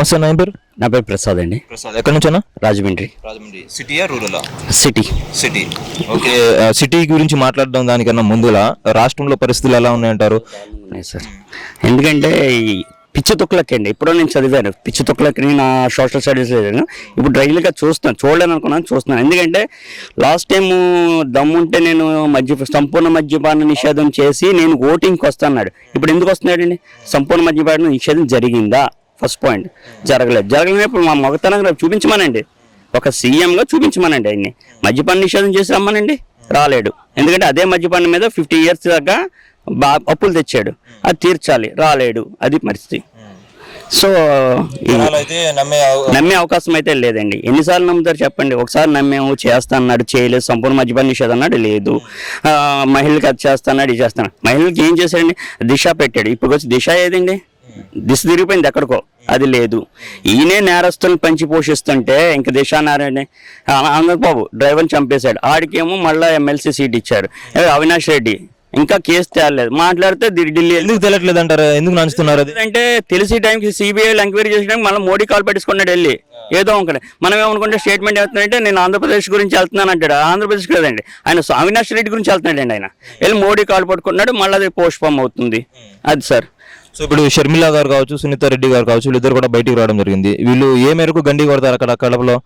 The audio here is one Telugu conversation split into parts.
నమస్తే నా పేరు? నా పేరు ప్రసాద్ అండి. ప్రసాద్ ఎక్కడి నుంచి అన్న రాజమండ్రి. రాజమండ్రి. సిటీయా రూరలా? సిటీ. సిటీ. ఓకే సిటీ గురించి మాట్లాడడం దానికన్నా ముందులా. రాష్ట్రంలో పరిస్థితులు ఎలా ఉన్నాయంటారు? ఉన్నాయి సార్. ఎందుకంటే పిచ్చి తొక్కులకి అండి ఇప్పుడు నేను చదివాను. పిచ్చి తొక్కులకి నా సోషల్ స్టడీస్ చదివాను. ఇప్పుడు రైలుగా చూస్తాను చూడలేను అనుకున్నాను చూస్తున్నాను. ఎందుకంటే లాస్ట్ టైం దమ్ముంటే నేను మద్య సంపూర్ణ మద్యపాన నిషేధం చేసి నేను ఓటింగ్కి వస్తున్నాడు ఇప్పుడు ఎందుకు వస్తున్నాడండి? సంపూర్ణ మద్యపాన నిషేధం జరిగిందా? First point. జరగలేదు. జరగలేనప్పుడు మా మగతనం చూపించమనండి. ఒక సీఎంగా చూపించమనండి ఆయన్ని. మద్యపాన నిషేధం చేసి రమ్మనండి. రాలేడు. ఎందుకంటే అదే మద్యపానం మీద ఫిఫ్టీ ఇయర్స్ దాకా బా అప్పులు తెచ్చాడు. అది తీర్చాలి. రాలేడు. అది పరిస్థితి. సో నమ్మే అవకాశం అయితే లేదండి. ఎన్నిసార్లు నమ్ముతారు చెప్పండి. ఒకసారి నమ్మేము చేస్తా అన్నాడు చేయలేదు. సంపూర్ణ మద్యపాన నిషేధం అన్నాడు లేదు. మహిళలకు అది చేస్తా అన్నాడు ఇది చేస్తాను మహిళలకు ఏం చేశాడండి? దిశ పెట్టాడు. ఇప్పుడు వచ్చి దిశ ఏదండి? దిశ తిరిగిపోయింది ఎక్కడికో. అది లేదు. ఈయనే నేరస్తులను పంచి పోషిస్తుంటే ఇంక దిశ నారాయణ ఆంధ్రబాబు డ్రైవర్ని చంపేశాడు. ఆడికేమో మళ్ళీ ఎమ్మెల్సీ సీట్ ఇచ్చారు అవినాష్ రెడ్డి. ఇంకా కేసు తేలేదు మాట్లాడితే ఢిల్లీ ఎందుకు తెలియట్లేదు అంటారు? ఎందుకు నంచుతున్నారు అది? అంటే తెలిసి టైంకి సిబిఐ ఎంక్వైరీ చేసడానికి మళ్ళీ మోడీ కాల్ పెట్టించుకున్నాడు వెళ్ళి ఏదో ఒకటి. మనం ఏమనుకుంటే స్టేట్మెంట్ వెళ్తున్నాడంటే నేను ఆంధ్రప్రదేశ్ గురించి వెళ్తున్నాను అంటాడు. ఆంధ్రప్రదేశ్ కదండి. ఆయన అవినాష్ రెడ్డి గురించి వెళ్తున్నాడండి ఆయన. వెళ్ళి మోడీ కాల్ పట్టుకున్నాడు మళ్ళీ అది పోస్ట్ అవుతుంది. అది సార్. సో ఇప్పుడు షర్మిల గారు కావచ్చు సునీత రెడ్డి గారు కావచ్చు వీళ్ళిద్దరు కూడా బయటికి రావడం జరిగింది. వీళ్ళు ఏ మేరకు గండి కొడతారు అక్కడ కడపలో?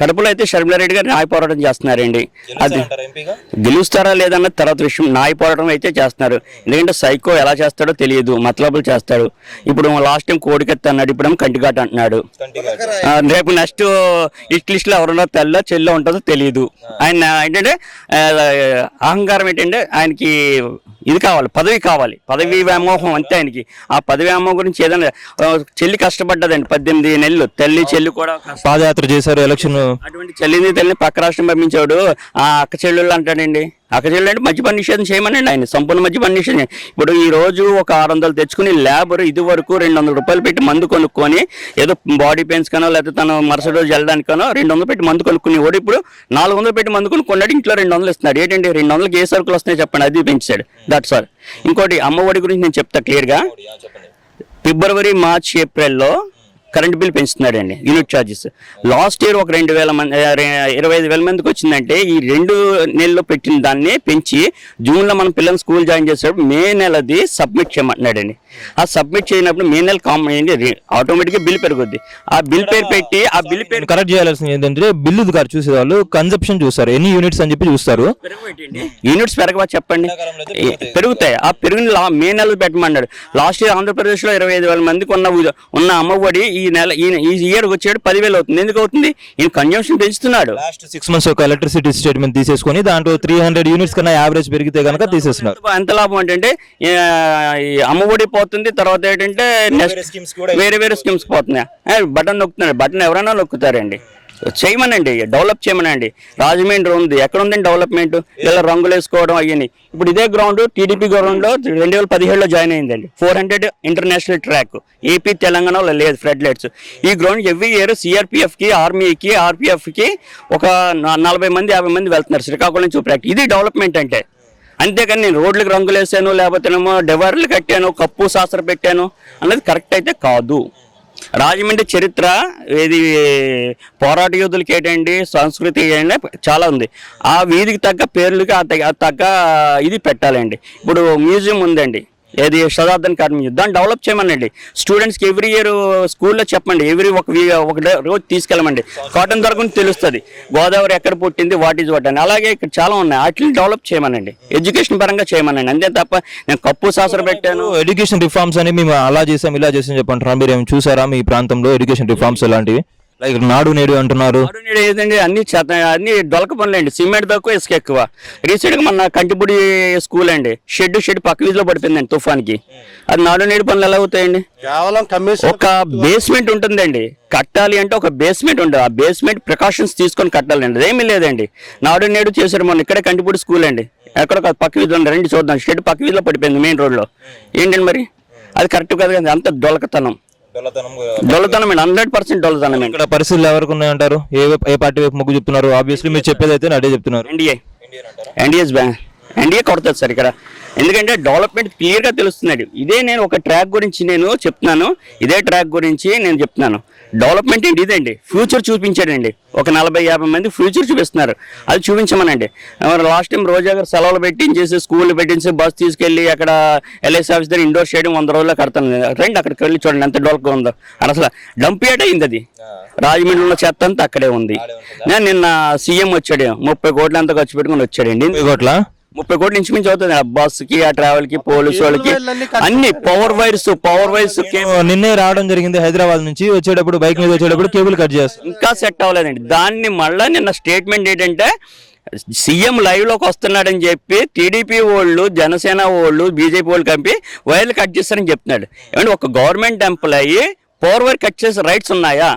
కడపలో అయితే షర్మిలారెడ్డి గారు న్యాయ పోరాటం చేస్తున్నారండి. అది గెలుస్తారా లేదన్న తర్వాత విషయం న్యాయ పోరాటం అయితే చేస్తున్నారు. ఎందుకంటే సైకో ఎలా చేస్తాడో తెలియదు మతలబులు చేస్తాడు. ఇప్పుడు లాస్ట్ టైం కోడికెత్త అన్నాడు ఇప్పుడు కంటిఘాట్ అంటున్నాడు. రేపు నెక్స్ట్ లిస్ట్ లిస్ట్లో ఎవరున్నా తెల్ల చెల్లో ఉంటుందో తెలియదు. ఆయన ఏంటంటే అహంకారం ఏంటంటే ఆయనకి ఇది కావాలి పదవి కావాలి. పదవి వ్యామోహం అంతే ఆయనకి. ఆ పదవి వ్యామోహం గురించి ఏదైనా చెల్లి కష్టపడ్డదండి పద్దెనిమిది నెలలు. తల్లి చెల్లి కూడా పాదయాత్ర చేశారు ఎలక్షన్ అటువంటి చెల్లిని తల్లిని పక్క రాష్ట్రం పంపించాడు ఆ అక్క చెల్లెళ్ళు అంటాడండి. అక్క చెల్లెళ్ళు అంటే మద్యపాన నిషేధం చేయమనండి ఆయన సంపూర్ణ మద్యపాన నిషేధం ఇప్పుడు ఈ రోజు ఒక ఆరు వందలు తెచ్చుకుని లేబర్ ఇది వరకు రెండు వందల రూపాయలు పెట్టి మందు కొనుక్కొని ఏదో బాడీ పెయిన్స్ కనో లేకపోతే తను మరుసటి రోజు వెళ్ళడానికనో రెండు వందలు పెట్టి మందు కొనుక్కుని వాడు ఇప్పుడు నాలుగు వందలు పెట్టి మందు కొనుక్కున్నాడు ఇంట్లో రెండు వందలు ఇస్తున్నాడు. ఏంటండి రెండు వందలకి ఏ సరుకులు వస్తున్నాయి చెప్పండి అది పెంచాడు దట్ సార్ ఇంకోటి అమ్మఒడి గురించి నేను చెప్తా క్లియర్గా ఫిబ్రవరి మార్చ్ ఏప్రిల్లో కరెంట్ బిల్ పెంచుతున్నాడండి యూనిట్ ఛార్జెస్ లాస్ట్ ఇయర్ ఒక రెండు వేల మంది ఇరవై ఐదు వేల మందికి వచ్చిందంటే ఈ రెండు నెలల్లో పెట్టిన దాన్ని పెంచి జూన్లో మన పిల్లల్ని స్కూల్ జాయిన్ చేసేటప్పుడు మే నెలది సబ్మిట్ చేయమంటున్నాడండి. ఆ సబ్మిట్ చేయనప్పుడు మే నెల కామన్ అయింది ఆటోమేటిక్గా బిల్ పెరుగుద్ది. ఆ బిల్ పేరు పెట్టి ఆ బిల్ పేరు కరెక్ట్ చేయాల్సింది ఏంటంటే బిల్లు గారు చూసే వాళ్ళు కన్సెప్షన్ చూస్తారు. ఎన్ని యూనిట్స్ అని చెప్పి చూస్తారు. యూనిట్స్ పెరగవా చెప్పండి? పెరుగుతాయి? ఆ పెరిగిన లా- మే నెలలో పెట్టమన్నాడు లాస్ట్ ఇయర్ ఆంధ్రప్రదేశ్లో ఇరవై ఐదు వేల మందికి ఉన్న ఉన్న అమ్మఒడి ఈ నెల ఈ ఈ ఇయర్ వచ్చేడు పదివేలు అవుతుంది. ఎందుకు అవుతుంది? ఈయన కన్జంప్షన్ పెంచుతున్నాడు. లాస్ట్ సిక్స్ మంత్స్ ఒక ఎలక్ట్రిసిటీ స్టేట్మెంట్ తీసేసుకొని దాంట్లో త్రీ హండ్రెడ్ యూనిట్స్ కన్నా యావరేజ్ పెరిగితే కనుక తీసేస్తున్నారు. ఎంత లాభం ఈ అమ్మఒడి పోతుంది తర్వాత ఏంటంటే నెక్స్ట్ వేరే వేరే స్కీమ్స్ పోతున్నాయి? బటన్ నొక్కుతున్నాడు బటన్ ఎవరైనా నొక్కుతారండి. చేయమనండి డెవలప్ చేయమనండి. రాజమండ్రి ఉంది ఎక్కడ ఉందండి డెవలప్మెంట్? ఇలా రంగులు వేసుకోవడం అయ్యని ఇప్పుడు ఇదే గ్రౌండ్ టీడీపీ గ్రౌండ్లో రెండు వేల పదిహేడులో జాయిన్ అయిందండి. Four hundred international track. AP తెలంగాణలో లేదు ఫ్లడ్ లైట్స్ ఈ గ్రౌండ్ ఎవ్రీ ఇయర్ సిఆర్పిఎఫ్కి ఆర్మీకి ఆర్పిఎఫ్కి ఒక నలభై మంది యాభై మంది వెళ్తున్నారు. శ్రీకాకుళం నుంచి ప్రాక్టీస్ ఇది డెవలప్మెంట్ అంటే. అంతేకాని నేను రోడ్లకు రంగులు వేసాను లేకపోతేనేమో డివైర్లు కట్టాను కప్పు శాస్త్ర పెట్టాను అన్నది కరెక్ట్ అయితే కాదు. రాజమండ్రి చరిత్ర ఇది పోరాట యోధులకి ఏంటండి సంస్కృతి ఏంటంటే చాలా ఉంది. ఆ వీధికి తగ్గ పేర్లకి ఆ తగ్గ- తగ్గ ఇది పెట్టాలండి. ఇప్పుడు మ్యూజియం ఉందండి. ఏది శతాబ్దం కార్మిక దాన్ని డెవలప్ చేయమనండి. స్టూడెంట్స్కి ఎవ్రీ ఇయర్ స్కూల్లో చెప్పండి ఎవ్రీ ఒక వీ- ఒక రోజు తీసుకెళ్ళమండి. కాటన్ దొరకని తెలుస్తుంది. గోదావరి ఎక్కడ పుట్టింది వాట్ ఈజ్ వాట్ అని. అలాగే ఇక్కడ చాలా ఉన్నాయి. వాటిని డెవలప్ చేయమనండి. ఎడ్యుకేషన్ పరంగా చేయమనండి. అంతే తప్ప నేను కప్పు శాస్త్రం పెట్టాను. ఎడ్యుకేషన్ రిఫార్మ్స్ అని మేము అలా చేసాం ఇలా చేసాం చెప్పంటారా? మీరు ఏమి చూసారా మీ ప్రాంతంలో ఎడ్యుకేషన్ రిఫార్మ్స్ ఎలాంటివి లైక్ నాడు నేడు అంటున్నారు. నాడు నేడు ఏదండి? అన్ని చేత అన్ని డొలక పనులండి. సిమెంట్ తక్కువ ఇసుక ఎక్కువ. రీసెంట్గా మన కంటిపూడి స్కూల్ అండి. షెడ్ షెడ్ పక్క వీధిలో పడిపోయిందండి తుఫాన్కి. అది నాడు నేడు పనులు ఎలా అవుతాయండి? కేవలం కమిషన్ ఒక బేస్మెంట్ ఉంటుందండి. కట్టాలి అంటే ఒక బేస్మెంట్ ఉంటుంది ఆ బేస్మెంట్ ప్రికాషన్స్ తీసుకొని కట్టాలండి. అదేమీ లేదండి. నాడు నేడు చేశారు మొన్న ఇక్కడే కంటిపూడి స్కూల్ అండి. ఎక్కడ ఒక పక్క వీధిలో ఉంది. రండి చూద్దాం. షెడ్ పక్క వీధిలో పడిపోయింది మెయిన్ రోడ్లో. ఏంటండి మరి? అది కరెక్ట్ కాదు కదా అంత డొలకతనం డొలతనం అండి హండ్రెడ్ పర్సెంట్ ఇక్కడ పరిస్థితులు ఎవరికి ఉన్నాయంటారు? ఏ ఏ పార్టీ వైపు మొగ్గు చెప్తున్నారు? ఆబ్వియస్లీ మీరు చెప్పేది అయితే అదే చెప్తున్నారు. ఎన్డీఏ ఎన్డీఎస్ బ్యాంక్ ఎన్డీఏ కొడుతుంది సార్ ఇక్కడ. ఎందుకంటే డెవలప్మెంట్ క్లియర్గా తెలుస్తున్నాడు. ఇదే నేను ఒక ట్రాక్ గురించి నేను చెప్తున్నాను. ఇదే ట్రాక్ గురించి నేను చెప్తున్నాను. డెవలప్మెంట్ ఏంటి ఇదండి ఫ్యూచర్ చూపించాడండి. ఒక నలభై యాభై మంది ఫ్యూచర్ చూపిస్తున్నారు. అది చూపించమనండి. లాస్ట్ టైం రోజా గారు సెలవులు పెట్టించేసి స్కూల్ పెట్టించి బస్ తీసుకెళ్ళి అక్కడ ఎల్ఐసి ఆఫీస్ దగ్గర ఇండోర్ స్టేడియం వంద రోజుల్లో కడతాను. రండి అక్కడికి వెళ్ళి చూడండి ఎంత డెవలప్గా ఉందో. అసలు డంపియాట్ అయింది అది. రాజమండ్రిలో చెత్త అంతా అక్కడే ఉంది. నేను నిన్న సీఎం వచ్చాడు. ముప్పై కోట్లు అంతా ఖర్చు పెట్టుకుని వచ్చాడండి. ముప్పై కోట్ల? ముప్పై కోట్లు ఇంచుమించు అవుతుంది. ఆ బస్కి ఆ ట్రావెల్కి పోలీసు వాళ్ళకి అన్ని పవర్ వైర్స్ పవర్ వైర్స్ నిన్నే రావడం జరిగింది హైదరాబాద్ నుంచి. వచ్చేటప్పుడు బైక్ మీద వచ్చేటప్పుడు కేబుల్ కట్ చేస్తారు ఇంకా సెట్ అవ్వలేదండి. దాన్ని మళ్ళా నిన్న స్టేట్మెంట్ ఏంటంటే సీఎం లైవ్లోకి వస్తున్నాడని చెప్పి టీడీపీ వాళ్ళు జనసేన వాళ్ళు బీజేపీ వాళ్ళు కలిపి వైర్లు కట్ చేస్తారని చెప్తున్నాడు. ఏమంటే ఒక government employee power wire cut చేసే రైట్స్ ఉన్నాయా?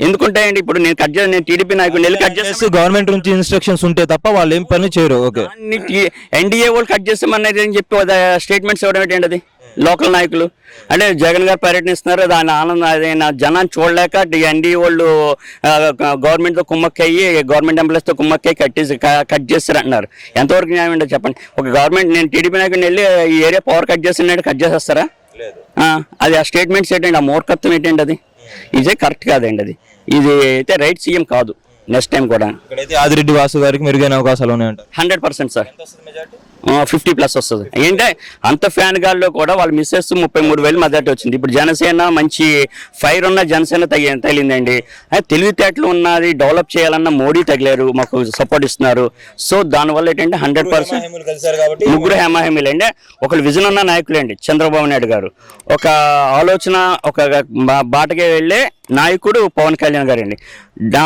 ఎందుకుంటాయండి? ఇప్పుడు నేను కట్ చేసి నేను టీడీపీ నాయకుడు వెళ్ళి కట్ చేసి గవర్నమెంట్ నుంచి ఇన్స్ట్రక్షన్స్ ఉంటే తప్ప వాళ్ళు ఏం పని చేయరు ఓకే. ఎన్డీఏ వాళ్ళు కట్ చేస్తామన్నది అని చెప్పి స్టేట్మెంట్స్ ఇవ్వడం ఏంటండి అది? లోకల్ నాయకులు. అంటే జగన్ గారు పర్యటిస్తున్నారు దాని ఆనందం అదే నా జనాన్ని చూడలేక ఎన్డీఏ వాళ్ళు గవర్నమెంట్తో కుమ్మక్కయ్యి గవర్నమెంట్ ఎంప్లాయీస్తో కుమ్మక్కయ్యి కట్టేసి కట్ చేస్తారు అంటున్నారు ఎంతవరకు న్యాయం ఏంటో చెప్పండి. ఒక గవర్నమెంట్ నేను టీడీపీ నాయకుడిని వెళ్ళి ఈ ఏరియా పవర్ కట్ చేస్తున్నాడు కట్ చేసేస్తారా? ఆ, అది ఆ స్టేట్మెంట్స్ ఏంటండి? ఆ మూర్ఖత్వం ఏంటండి అది? ఇదే కరెక్ట్ కాదండి అది. ఇది అయితే రైట్ సీఎం కాదు. నెక్స్ట్ టైం కూడా. ఇక్కడైతే ఆదిరెడ్డి వాసు గారికి మెరుగైన అవకాశాలు ఉన్నాయంట. Hundred percent sir. Fifty plus వస్తుంది. ఏంటంటే అంత ఫ్యాన్ గాల్లో కూడా వాళ్ళ మిస్సెస్ ముప్పై మూడు వేలు మెజార్టీ వచ్చింది. ఇప్పుడు జనసేన మంచి ఫైర్ ఉన్న జనసేన తగి తగిలిందండి. తెలివితేటలు ఉన్నది డెవలప్ చేయాలన్న మోడీ తగిలారు మాకు సపోర్ట్ ఇస్తున్నారు. సో దానివల్ల ఏంటంటే హండ్రెడ్ పర్సెంట్ ముగ్గురు హేమాహేమీలు. అండి ఒకళ్ళు విజన్ ఉన్న నాయకులు అండి చంద్రబాబు నాయుడు గారు. ఒక ఆలోచన ఒక బాటకే వెళ్ళే నాయకుడు పవన్ కళ్యాణ్ గారు అండి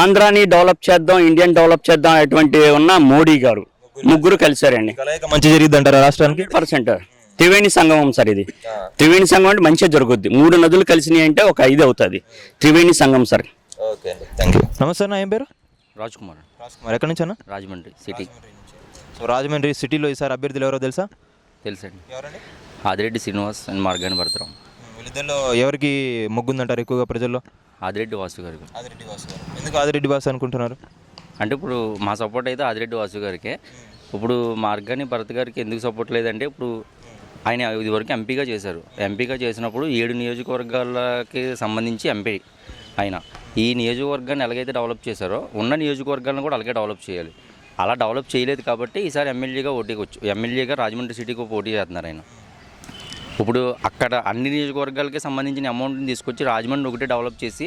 ఆంధ్రాని డెవలప్ చేద్దాం ఇండియన్ డెవలప్ చేద్దాం అటువంటి ఉన్న మోడీ గారు. ముగ్గురు కలిసారండి కలయిక మంచి జరిగింది అంటారా రాష్ట్రానికి పర్సెంట్. త్రివేణి సంగమం సార్ ఇది. త్రివేణి సంగమం అంటే మంచిగా జరుగుద్ది. మూడు నదులు కలిసినాయి అంటే ఒక ఐదు అవుతుంది. Triveni Sangamam sir. Okay thank you నమస్తే అన్న ఏం పేరు? రాజ్ కుమార్ రాజ్కుమార్ ఎక్కడి నుంచి అన్న రాజమండ్రి సిటీ. సో రాజమండ్రి సిటీలో ఈసారి అభ్యర్థులు ఎవరో తెలుసా? తెలుసండి. ఆదిరెడ్డి శ్రీనివాస్ అండ్ మార్గాని భరతరాం. వీళ్ళిద్దరిలో ఎవరికి మొగ్గుందంటారు ఎక్కువగా ప్రజల్లో? ఆదిరెడ్డి వాసు గారికి ఆదిరెడ్డి వాసు గారు. ఎందుకు ఆదిరెడ్డి వాసు అనుకుంటున్నారు? అంటే ఇప్పుడు మా సపోర్ట్ అయితే ఆదిరెడ్డి వాసు గారికే. ఇప్పుడు మార్గాని భరత్ గారికి ఎందుకు సపోర్ట్ లేదంటే ఇప్పుడు ఆయన ఇదివరకు ఎంపీగా చేశారు. ఎంపీగా చేసినప్పుడు ఏడు నియోజకవర్గాలకి సంబంధించి ఎంపీ ఆయన. ఈ నియోజకవర్గాన్ని ఎలాగైతే డెవలప్ చేశారో ఉన్న నియోజకవర్గాలను కూడా అలాగే డెవలప్ చేయాలి. అలా డెవలప్ చేయలేదు కాబట్టి ఈసారి ఎమ్మెల్యేగా ఓటీకి వచ్చు ఎమ్మెల్యేగా రాజమండ్రి సిటీకి పోటీ చేస్తున్నారు ఆయన. ఇప్పుడు అక్కడ అన్ని నియోజకవర్గాలకి సంబంధించిన అమౌంట్ని తీసుకొచ్చి రాజమండ్రి ఒకటే డెవలప్ చేసి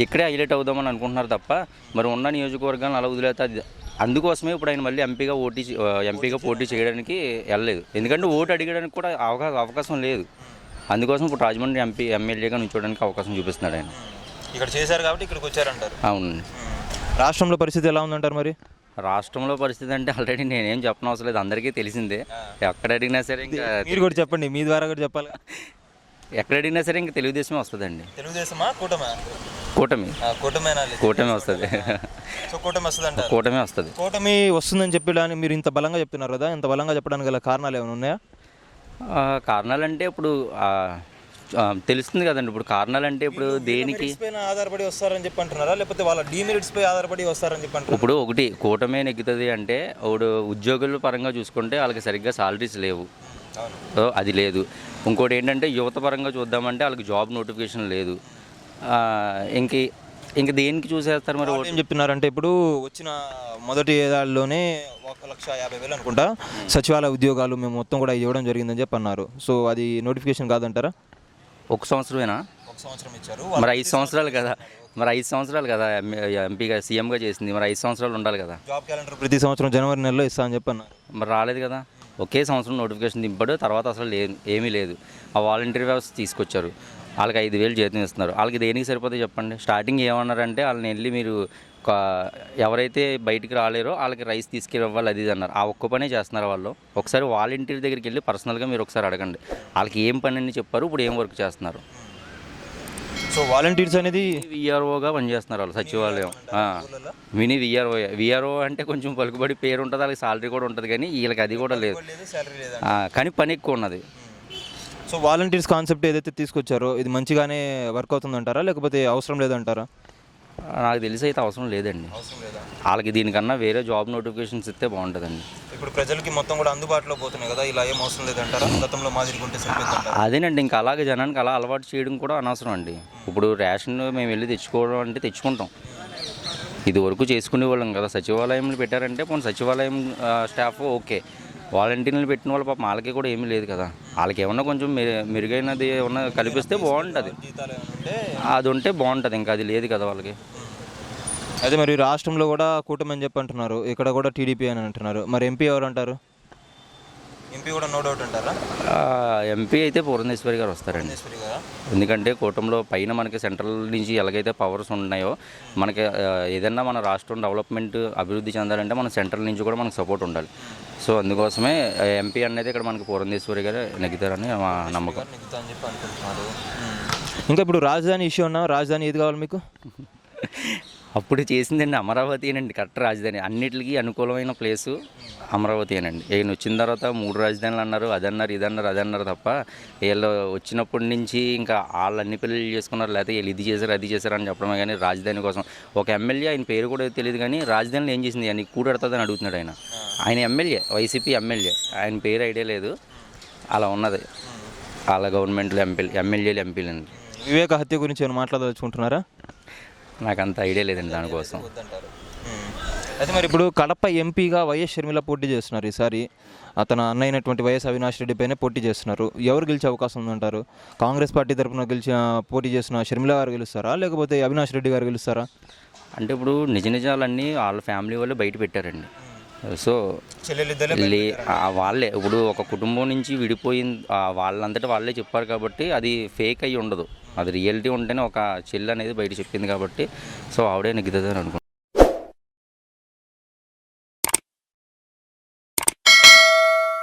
ఇక్కడే హైలైట్ అవుదామని అనుకుంటున్నారు తప్ప మరి ఉన్న నియోజకవర్గాలను అలా వదిలేస్తే అది అందుకోసమే ఇప్పుడు ఆయన మళ్ళీ ఎంపీగా ఓటీ ఎంపీగా పోటీ చేయడానికి వెళ్ళలేదు. ఎందుకంటే ఓటు అడిగడానికి కూడా అవకాశం అవకాశం లేదు. అందుకోసం ఇప్పుడు రాజమండ్రి ఎంపీ ఎమ్మెల్యేగా నుంచోడానికి అవకాశం చూపిస్తున్నాడు ఆయన. ఇక్కడ చేశారు కాబట్టి ఇక్కడికి వచ్చారంటారు. అవునండి. రాష్ట్రంలో పరిస్థితి ఎలా ఉందంటారు మరి? రాష్ట్రంలో పరిస్థితి అంటే ఆల్రెడీ నేనేం చెప్పనవసరం లేదు. అందరికీ తెలిసిందే. ఎక్కడ అడిగినా సరే ఇంకా మీరు కూడా చెప్పండి. మీ ద్వారా కూడా చెప్పాలి. ఎక్కడ అడిగినా సరే ఇంకా తెలుగుదేశమే వస్తుందండి. తెలుగుదేశమా కూటమి? కూటమి. కూటమేనా కూటమి వస్తుంది. సో కూటమి వస్తుంది కూటమి వస్తుంది. కూటమి వస్తుందని చెప్పడానికి మీరు ఇంత బలంగా చెప్తున్నారు కదా ఇంత బలంగా చెప్పడానికి గల కారణాలు ఏమైనా ఉన్నాయా? ఆ, కారణాలంటే ఇప్పుడు తెలుస్తుంది కదండి. ఇప్పుడు కారణాలంటే ఇప్పుడు దేనికి? ఆధారపడి వస్తారని చెప్పి అంటున్నారా లేకపోతే వాళ్ళ డిమెరిట్స్ పై ఆధారపడి వస్తారని చెప్పి ఇప్పుడు ఒకటి కూటమే నెగ్గుతుంది అంటే ఇప్పుడు ఉద్యోగుల పరంగా చూసుకుంటే వాళ్ళకి సరిగ్గా సాలరీస్ లేవు. అది లేదు. ఇంకోటి ఏంటంటే యువత పరంగా చూద్దామంటే వాళ్ళకి జాబ్ నోటిఫికేషన్ లేదు. ఇంక ఇంక దేనికి చూసేస్తారు మరి ఏం చెప్తున్నారంటే ఇప్పుడు వచ్చిన మొదటి ఏడాదిలోనే ఒక లక్ష యాభై వేలు అనుకుంటా సచివాలయ ఉద్యోగాలు మేము మొత్తం కూడా ఇవ్వడం జరిగిందని చెప్పి అన్నారు సో అది నోటిఫికేషన్ కాదంటారా? ఒక సంవత్సరమేనా? ఒక సంవత్సరం ఇచ్చారు. మరి ఐదు సంవత్సరాలు కదా. మరి ఐదు సంవత్సరాలు కదా ఎంపీగా సీఎంగా చేసింది. మరి ఐదు సంవత్సరాలు ఉండాలి కదా. జాబ్ క్యాలెండర్ ప్రతి సంవత్సరం జనవరి నెలలో ఇస్తా అని చెప్పి అన్నారు మరి రాలేదు కదా. ఒకే సంవత్సరం నోటిఫికేషన్ దింపాడు తర్వాత అసలు ఏమీ లేదు. ఆ వాలంటీర్ వ్యవస్థ తీసుకొచ్చారు. వాళ్ళకి ఐదు వేలు జీతం ఇస్తున్నారు. వాళ్ళకి దేనికి సరిపోతే చెప్పండి? స్టార్టింగ్ ఏమన్నారంటే వాళ్ళని వెళ్ళి మీరు ఎవరైతే బయటికి రాలేరో వాళ్ళకి రైస్ తీసుకెళ్ళివ్వాలి అది ఇది అన్నారు. ఆ ఒక్క పనే చేస్తున్నారు వాళ్ళు. ఒకసారి వాలంటీర్ దగ్గరికి వెళ్ళి పర్సనల్గా మీరు ఒకసారి అడగండి. వాళ్ళకి ఏం పని అని చెప్పారు ఇప్పుడు ఏం వర్క్ చేస్తున్నారు? సో వాలంటీర్స్ అనేది విఆర్ఓగా పనిచేస్తున్నారు వాళ్ళు సచివాలయం. మినీ విఆర్ఓ విఆర్ఓ అంటే కొంచెం పలుకుబడి పేరు ఉంటుంది వాళ్ళకి సాలరీ కూడా ఉంటుంది కానీ వీళ్ళకి అది కూడా లేదు. కానీ పని ఎక్కువ ఉన్నది. సో వాలంటీర్స్ కాన్సెప్ట్ ఏదైతే తీసుకొచ్చారో ఇది మంచిగానే వర్క్ అవుతుందంటారా? లేకపోతే అవసరం లేదంటారా? నాకు తెలిసి అయితే అవసరం లేదండి. వాళ్ళకి దీనికన్నా వేరే జాబ్ నోటిఫికేషన్స్ ఇస్తే బాగుంటుందండి. ఇప్పుడు ప్రజలకి మొత్తం కూడా అందుబాటులో పోతున్నాయి కదా ఇలా ఏం అవసరం లేదంటారా? గతంలో మాదిరి అదేనండి ఇంకా అలాగే జనానికి అలా అలవాటు చేయడం కూడా అనవసరం అండి. ఇప్పుడు రేషన్ మేము వెళ్ళి తెచ్చుకోవడం అంటే తెచ్చుకుంటాం. ఇది వరకు చేసుకునే వాళ్ళం కదా సచివాలయంలో పెట్టారంటే పోనీ సచివాలయం స్టాఫ్ ఓకే. వాలంటీర్లు పెట్టిన వాళ్ళ పాపం వాళ్ళకి కూడా ఏమీ లేదు కదా. వాళ్ళకి ఏమన్నా కొంచెం మెరు- మెరుగైనది ఏమన్నా కల్పిస్తే బాగుంటుంది. అది ఉంటే బాగుంటుంది ఇంకా అది లేదు కదా వాళ్ళకి. అదే మరి రాష్ట్రంలో కూడా కూటమి అని చెప్పి అంటున్నారు. ఇక్కడ కూడా టీడీపీ అని అంటున్నారు. మరి ఎంపీ ఎవరు అంటారు? ఎంపీ కూడా నో డౌట్ అంటారా? ఆ, ఎంపీ అయితే పూర్ణేశ్వరి గారు వస్తారండి. ఎందుకంటే కూటమిలో పైన మనకి సెంట్రల్ నుంచి ఎలాగైతే పవర్స్ ఉన్నాయో మనకి ఏదైనా మన రాష్ట్రం డెవలప్మెంట్ అభివృద్ధి చెందాలంటే మన సెంట్రల్ నుంచి కూడా మనకు సపోర్ట్ ఉండాలి. సో అందుకోసమే ఎంపీ అనేది ఇక్కడ మనకి పూర్ణేశ్వరి గారు నెగ్గుతారని మా నమ్మకం. ఇంకా ఇప్పుడు రాజధాని ఇష్యూ ఉన్నా రాజధాని ఏది కావాలి మీకు? అప్పుడు చేసిందండి అమరావతి అండి కరెక్ట్ రాజధాని. అన్నిటికీ అనుకూలమైన ప్లేసు అమరావతి అండి ఈయన వచ్చిన తర్వాత మూడు రాజధానులు అన్నారు అదన్నారు ఇదన్నారు అదన్నారు తప్ప వీళ్ళు వచ్చినప్పటి నుంచి ఇంకా వాళ్ళు అన్ని పెళ్ళిళ్ళు చేసుకున్నారు లేకపోతే వీళ్ళు ఇది చేశారు అది చేశారు అని చెప్పడమే కానీ రాజధాని కోసం. ఒక ఎమ్మెల్యే ఆయన పేరు కూడా తెలియదు కానీ రాజధానిలో ఏం చేసింది? ఆయన కూడెడతాదని అడుగుతున్నాడు ఆయన. ఆయన ఎమ్మెల్యే వైసీపీ ఎమ్మెల్యే. ఆయన పేరు ఐడియా లేదు. అలా ఉన్నది. వాళ్ళ గవర్నమెంట్లో ఎంపీ ఎమ్మెల్యేలు ఎంపీలు అండి వివేక హత్య గురించి ఏమైనా మాట్లాడదలుచుకుంటున్నారా? నాకు అంత ఐడియా లేదండి దానికోసం. అయితే మరి ఇప్పుడు కడప ఎంపీగా వైఎస్ షర్మిల పోటీ చేస్తున్నారు ఈసారి. అతను అన్నైనటువంటి వైఎస్ అవినాష్ రెడ్డి పైనే పోటీ చేస్తున్నారు. ఎవరు గెలిచే అవకాశం ఉందంటారు? కాంగ్రెస్ పార్టీ తరఫున గెలిచిన పోటీ చేసిన షర్మిల గారు గెలుస్తారా? లేకపోతే అవినాష్ రెడ్డి గారు గెలుస్తారా? అంటే ఇప్పుడు నిజ నిజాలన్నీ వాళ్ళ ఫ్యామిలీ వాళ్ళు బయట పెట్టారండి. సో లే వాళ్ళే. ఇప్పుడు ఒక కుటుంబం నుంచి విడిపోయింది ఆ వాళ్ళంతటా వాళ్ళే చెప్పారు కాబట్టి అది ఫేక్ అయ్యి ఉండదు. అది రియాలిటీ ఉంటేనే ఒక చెల్లి అనేది బయట చెప్పింది కాబట్టి సో ఆవిడే నెగ్గుతుంది అని అనుకుంటున్నాను.